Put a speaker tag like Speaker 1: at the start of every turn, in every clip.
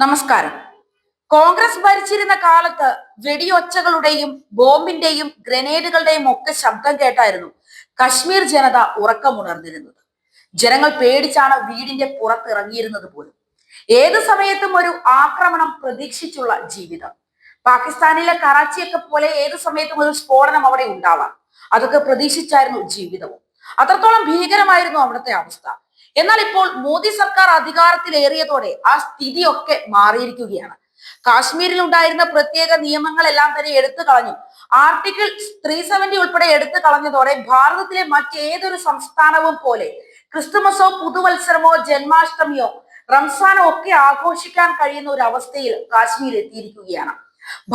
Speaker 1: നമസ്കാരം. കോൺഗ്രസ് ഭരിച്ചിരുന്ന കാലത്ത് വെടിയൊച്ചകളുടെയും ബോംബിന്റെയും ഗ്രനേഡുകളുടെയും ഒക്കെ ശബ്ദം കേട്ടായിരുന്നു കശ്മീർ ജനത ഉറക്കമുണർന്നിരുന്നത്. ജനങ്ങൾ പേടിച്ചാണ് വീടിന്റെ പുറത്തിറങ്ങിയിരുന്നത് പോലും. ഏത് സമയത്തും ഒരു ആക്രമണം പ്രതീക്ഷിച്ചുള്ള ജീവിതം. പാകിസ്ഥാനിലെ കറാച്ചിയൊക്കെ പോലെ ഏത് സമയത്തും ഒരു സ്ഫോടനം അവിടെ ഉണ്ടാവാം. അതൊക്കെ പ്രതീക്ഷിച്ചായിരുന്നു ജീവിതവും. അത്രത്തോളം ഭീകരമായിരുന്നു അവിടുത്തെ അവസ്ഥ. എന്നാൽ ഇപ്പോൾ മോദി സർക്കാർ അധികാരത്തിലേറിയതോടെ ആ സ്ഥിതിയൊക്കെ മാറിയിരിക്കുകയാണ്. കാശ്മീരിൽ ഉണ്ടായിരുന്ന പ്രത്യേക നിയമങ്ങളെല്ലാം തന്നെ എടുത്തു കളഞ്ഞു. ആർട്ടിക്കിൾ ത്രീ സെവന്റി ഉൾപ്പെടെ എടുത്തു കളഞ്ഞതോടെ ഭാരതത്തിലെ മറ്റേതൊരു സംസ്ഥാനവും പോലെ ക്രിസ്തുമസോ പുതുവത്സരമോ ജന്മാഷ്ടമിയോ റംസാനോ ഒക്കെ ആഘോഷിക്കാൻ കഴിയുന്ന ഒരു അവസ്ഥയിൽ കാശ്മീർ എത്തിയിരിക്കുകയാണ്.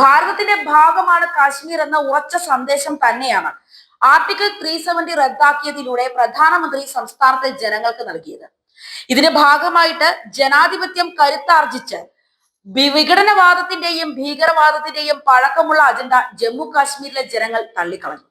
Speaker 1: ഭാരതത്തിന്റെ ഭാഗമാണ് കാശ്മീർ എന്ന ഉറച്ച സന്ദേശം തന്നെയാണ്. ആർട്ടിക്കിൾ ത്രീ സെവന്റി റദ്ദാക്കിയതിലൂടെ പ്രധാനമന്ത്രി സംസ്ഥാനത്തെ ജനങ്ങൾക്ക് നൽകിയത്. ഇതിന്റെ ഭാഗമായിട്ട് ജനാധിപത്യം കരുത്താർജിച്ച് വിഘടനവാദത്തിന്റെയും ഭീകരവാദത്തിന്റെയും പഴക്കമുള്ള അജണ്ട ജമ്മു കാശ്മീരിലെ ജനങ്ങൾ തള്ളിക്കളഞ്ഞു.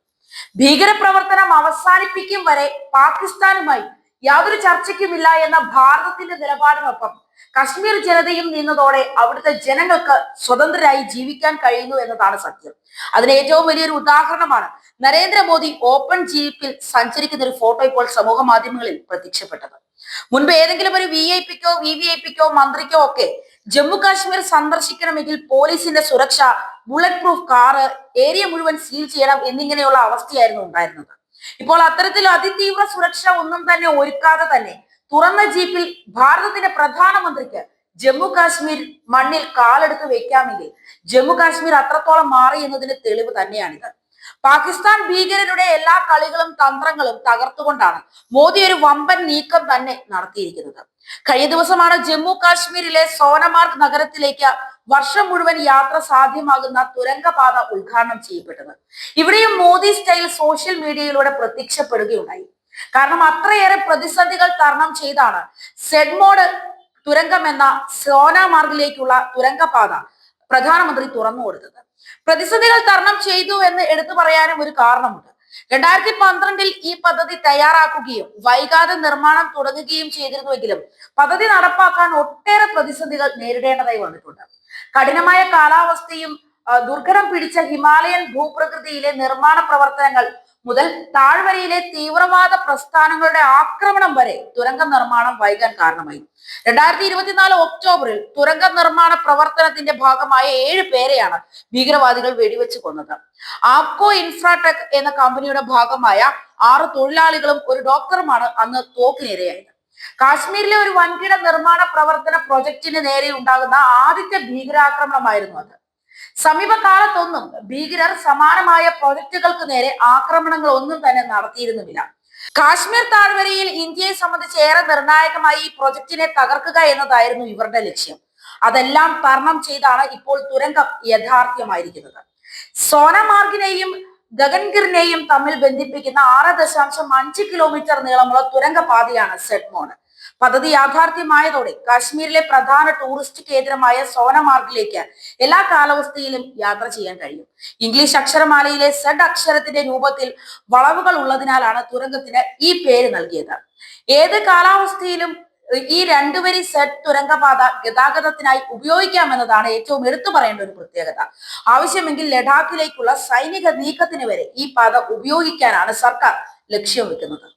Speaker 1: ഭീകരപ്രവർത്തനം അവസാനിപ്പിക്കും വരെ പാകിസ്ഥാനുമായി യാതൊരു ചർച്ചയ്ക്കുമില്ല എന്ന ഭാരതത്തിന്റെ നിലപാടിനൊപ്പം കശ്മീർ ജനതയും നിന്നതോടെ അവിടുത്തെ ജനങ്ങൾക്ക് സ്വതന്ത്രരായി ജീവിക്കാൻ കഴിയുന്നു എന്നതാണ് സത്യം. അതിന് ഏറ്റവും വലിയൊരു ഉദാഹരണമാണ് നരേന്ദ്രമോദി ഓപ്പൺ ജീപ്പിൽ സഞ്ചരിക്കുന്ന ഒരു ഫോട്ടോ ഇപ്പോൾ സമൂഹ മാധ്യമങ്ങളിൽ പ്രത്യക്ഷപ്പെട്ടത്. മുൻപ് ഏതെങ്കിലും ഒരു വി ഐ പിക്കോ വി വി ഐ പിക്കോ മന്ത്രിക്കോ ഒക്കെ ജമ്മു കാശ്മീർ സന്ദർശിക്കണമെങ്കിൽ പോലീസിന്റെ സുരക്ഷ ബുള്ളറ്റ് പ്രൂഫ് കാറ് ഏരിയ മുഴുവൻ സീൽ ചെയ്യണം എന്നിങ്ങനെയുള്ള അവസ്ഥയായിരുന്നു ഉണ്ടായിരുന്നത്. ഇപ്പോൾ അത്തരത്തിൽ അതിതീവ്ര സുരക്ഷ ഒന്നും തന്നെ ഒരുക്കാതെ തന്നെ തുറന്ന ജീപ്പിൽ ഭാരതത്തിന്റെ പ്രധാനമന്ത്രിക്ക് ജമ്മു കാശ്മീർ മണ്ണിൽ കാലെടുത്ത് വെക്കാമെങ്കിൽ ജമ്മു കാശ്മീർ അത്രത്തോളം മാറി എന്നതിന് തെളിവ് തന്നെയാണിത്. പാകിസ്ഥാൻ ഭീകരരുടെ എല്ലാ കളികളും തന്ത്രങ്ങളും തകർത്തുകൊണ്ടാണ് മോദി ഒരു വമ്പൻ നീക്കം തന്നെ നടത്തിയിരിക്കുന്നത്. കഴിഞ്ഞ ദിവസമാണ് ജമ്മു കാശ്മീരിലെ സോനമാർഗ് നഗരത്തിലേക്ക് വർഷം മുഴുവൻ യാത്ര സാധ്യമാകുന്ന തുരങ്കപാത ഉദ്ഘാടനം ചെയ്യപ്പെട്ടത്. ഇവിടെയും മോദി സ്റ്റൈൽ സോഷ്യൽ മീഡിയയിലൂടെ പ്രത്യക്ഷപ്പെടുകയുണ്ടായി. കാരണം അത്രയേറെ പ്രതിസന്ധികൾ തരണം ചെയ്താണ് സെഡ്മോഡ് തുരങ്കം എന്ന സോനാമാർഗിലേക്കുള്ള തുരങ്കപാത പ്രധാനമന്ത്രി തുറന്നു കൊടുത്തത്. പ്രതിസന്ധികൾ തരണം ചെയ്തു എന്ന് എടുത്തു പറയാനും ഒരു കാരണമുണ്ട്. രണ്ടായിരത്തി പന്ത്രണ്ടിൽ ഈ പദ്ധതി തയ്യാറാക്കുകയും വൈകാതെ നിർമ്മാണം തുടങ്ങുകയും ചെയ്തിരുന്നുവെങ്കിലും പദ്ധതി നടപ്പാക്കാൻ ഒട്ടേറെ പ്രതിസന്ധികൾ നേരിടേണ്ടതായി വന്നിട്ടുണ്ട്. കഠിനമായ കാലാവസ്ഥയും ദുർഘടം പിടിച്ച ഹിമാലയൻ ഭൂപ്രകൃതിയിലെ നിർമ്മാണ പ്രവർത്തനങ്ങൾ മുതൽ താഴ്വരയിലെ തീവ്രവാദ പ്രസ്ഥാനങ്ങളുടെ ആക്രമണം വരെ തുരങ്ക നിർമ്മാണം വൈകാൻ കാരണമായി. രണ്ടായിരത്തി ഇരുപത്തിനാല് ഒക്ടോബറിൽ തുരങ്ക നിർമ്മാണ പ്രവർത്തനത്തിന്റെ ഭാഗമായ ഏഴ് പേരെയാണ് ഭീകരവാദികൾ വെടിവെച്ച് കൊന്നത്. ആപ്കോ ഇൻഫ്രാടെക് എന്ന കമ്പനിയുടെ ഭാഗമായ ആറ് തൊഴിലാളികളും ഒരു ഡോക്ടറുമാണ് അന്ന് തോക്കിനിരയായത്. കാശ്മീരിലെ ഒരു വൻകിട നിർമ്മാണ പ്രവർത്തന പ്രൊജക്ടിന് നേരെ ഉണ്ടാകുന്ന ആദ്യത്തെ ഭീകരാക്രമണമായിരുന്നു അത്. സമീപകാലത്തൊന്നും ഭീകരർ സമാനമായ പ്രൊജക്ടുകൾക്ക് നേരെ ആക്രമണങ്ങൾ ഒന്നും തന്നെ നടത്തിയിരുന്നുമില്ല. കാശ്മീർ താഴ്വരയിൽ ഇന്ത്യയെ സംബന്ധിച്ച് ഏറെ നിർണായകമായി ഈ പ്രൊജക്ടിനെ തകർക്കുക എന്നതായിരുന്നു ഇവരുടെ ലക്ഷ്യം. അതെല്ലാം തരണം ചെയ്താണ് ഇപ്പോൾ തുരങ്കം യഥാർത്ഥ്യമായിരിക്കുന്നത്. സോനമാർഗിനെയും ഗഗൻഗിറിനെയും തമ്മിൽ ബന്ധിപ്പിക്കുന്ന ആറ് ദശാംശം അഞ്ച് കിലോമീറ്റർ നീളമുള്ള തുരങ്കപാതയാണ് സെഡ്മോൺ. പദ്ധതി യാഥാർത്ഥ്യമായതോടെ കാശ്മീരിലെ പ്രധാന ടൂറിസ്റ്റ് കേന്ദ്രമായ സോനമാർഗിലേക്ക് എല്ലാ കാലാവസ്ഥയിലും യാത്ര ചെയ്യാൻ കഴിയും. ഇംഗ്ലീഷ് അക്ഷരമാലയിലെ സെഡ് അക്ഷരത്തിന്റെ രൂപത്തിൽ വളവുകൾ ഉള്ളതിനാലാണ് തുരങ്കത്തിന് ഈ പേര് നൽകിയത്. ഏത് കാലാവസ്ഥയിലും ഈ രണ്ടുവരി സെറ്റ് തുരങ്കപാത ഗതാഗതത്തിനായി ഉപയോഗിക്കാമെന്നതാണ് ഏറ്റവും എടുത്തു പറയേണ്ട ഒരു പ്രത്യേകത. ആവശ്യമെങ്കിൽ ലഡാക്കിലേക്കുള്ള സൈനിക നീക്കത്തിന് വരെ ഈ പാത ഉപയോഗിക്കാനാണ് സർക്കാർ ലക്ഷ്യം വെക്കുന്നത്.